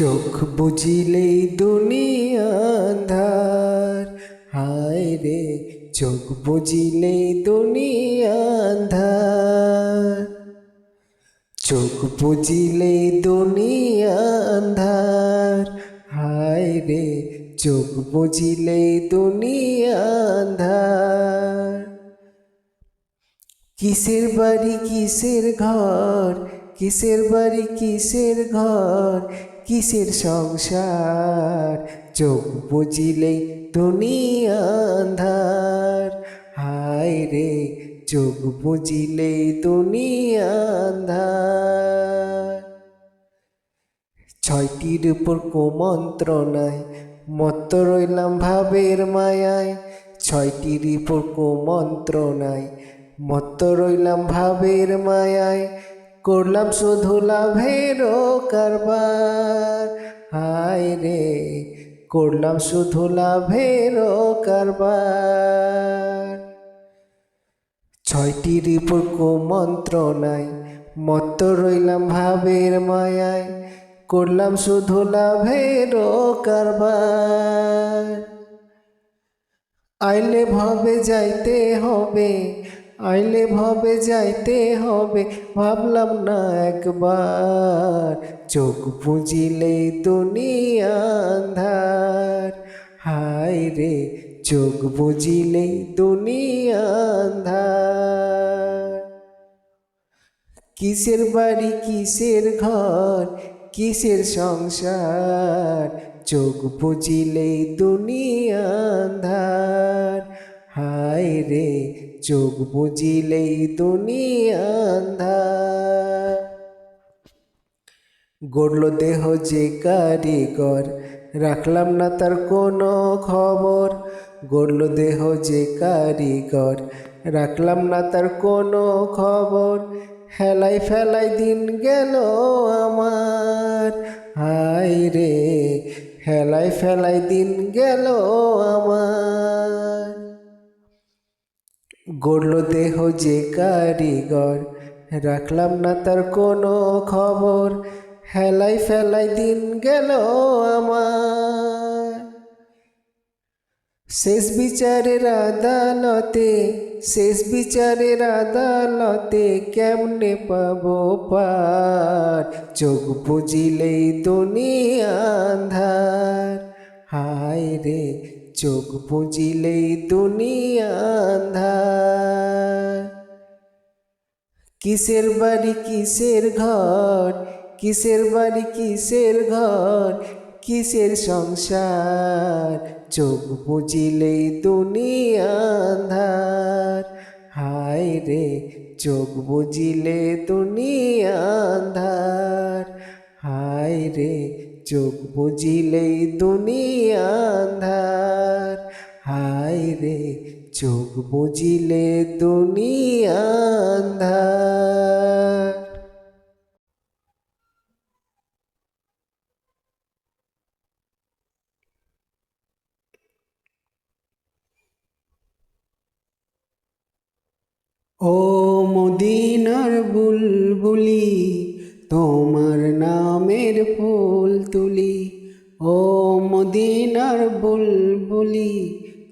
চোখ বুঝিলেই দুনিয়া আন্ধার। হায় রে, চোখ বুঝিলেই দুনিয়া আন্ধার। চোখ বুঝিলে দুনিয়া আন্ধার। হায় রে, চোখ বুঝিলে দুনিয়া আন্ধার। কিসের বাড়ি, কিসের ঘর, কিসের বাড়ি, কিসের ঘর কিসের সংসার? চোখ বুঝিলে দুনিয়া আন্ধার হায় রে, চোখ বুঝিলে দুনিয়া আন্ধার ছয়টির উপর কুমন্ত্র নাই মত্ত রইলাম ভাবের মায়ায়। ছয়টির উপর কুমন্ত্র নাই মত্ত রইলাম ভাবের মায়ায়। করলাম শুধু লাভের কারবার। হায় রে, করলাম শুধু লাভের কারবার। ছয়টির উপর মন্ত্র নাই মত্ত রইলাম ভাবের মায়ায়। করলাম শুধু লাভের কারবার। আইলে ভবে যাইতে হবে আইলে ভবে যাইতে হবে, ভাবলাম না একবার। চোখ বুঝিলে দুনিয়া আন্ধার। হায় রে, চোখ বুঝিলে দুনিয়া আন্ধার। কিসের বাড়ি, কিসের ঘর, কিসের সংসার? চোখ বুঝিলে দুনিয়া আন্ধার। হায় রে চোখ বুঝিলে দুনিয়া আন্ধার। গড়ল দেহ যে কারিগর, রাখলাম না তার কোনো খবর। গড়ল দেহ যে কারিগর, রাখলাম না তার কোনো খবর। হেলাই ফেলাই দিন গেল আমার, হায় রে, হেলাই ফেলাই দিন গেল আমার। গড়ল দেহ যে কারিগর। রাখলাম না তার কোনো খবর। হেলাই ফেলাই দিন গেল আমার। শেষ বিচারের আদালতে, শেষ বিচারের আদালতে কেমনে পাবো পার? চোখ বুঝিলেই দুনিয়া আন্ধার। হায় রে চোখ বুঝিলেই দুনিয়া আন্ধার। কিসের বাড়ি, কিসের ঘর, কিসের বাড়ি, কিসের ঘর, কিসের সংসার? চোখ বুঝিলেই দুনিয়া আন্ধার। হায় রে, চোখ বুঝিলে দুনিয়া আন্ধার। হায় রে চোখ বুঝিলেই দুনিয়া আন্ধার। হায় রে চোখ বুঝিলে দুনিয়া আন্ধার। ও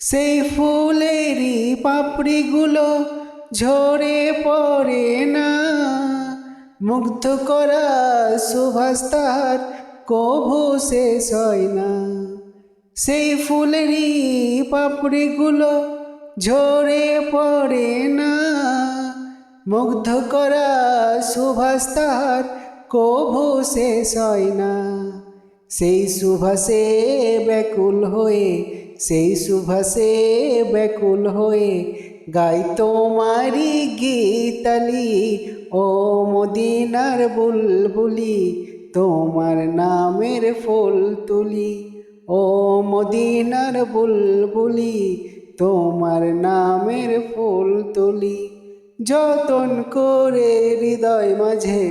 সেই ফুলেরই পাপড়িগুলো ঝরে পড়ে না। মুগ্ধ করা সুভাষ তাহার কভু শেষ হয় না। সেই ফুলেরই পাপড়িগুলো ঝরে পড়ে না। মুগ্ধ করা সুভাষ তাহার কভু শেষ হয় না। সেই সুভাষে ব্যাকুল হয়ে সেই সুভাষে ব্যাকুল হয়ে গাই তোমারি গীতালি। ও মদিনার বুলবুলি, তোমার নামের ফুল তুলি। ও মদিনার বুলবুলি, তোমার নামের ফুল তুলি। যতন করে হৃদয় মাঝে,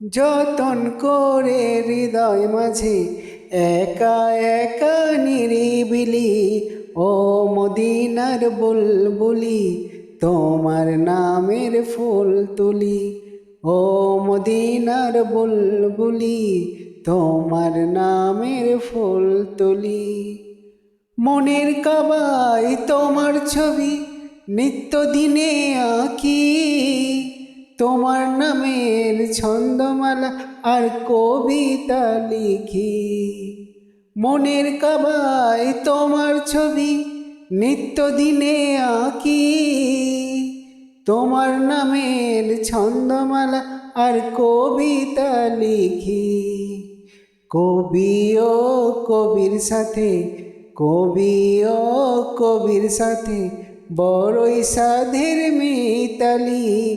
যতন করে হৃদয় মাঝে একা একা নিরিবিলি, ও মদিনার বুলবুলি, তোমার নামের ফুল তুলি। ও মদিনার বুলবুলি, তোমার নামের ফুল তুলি। মনের কাবাই তোমার ছবি নিত্য দিনে আঁকি। ছন্দমালা আর কবিতা লিখি। মনের কাবাই তোমার ছবি নিত্য দিনে আঁকি। তোমার নামের ছন্দমালা আর কবিতা লিখি। কবি ও কবির সাথে, কবি ও কবির সাথে বড়ই সাধের মিতালি।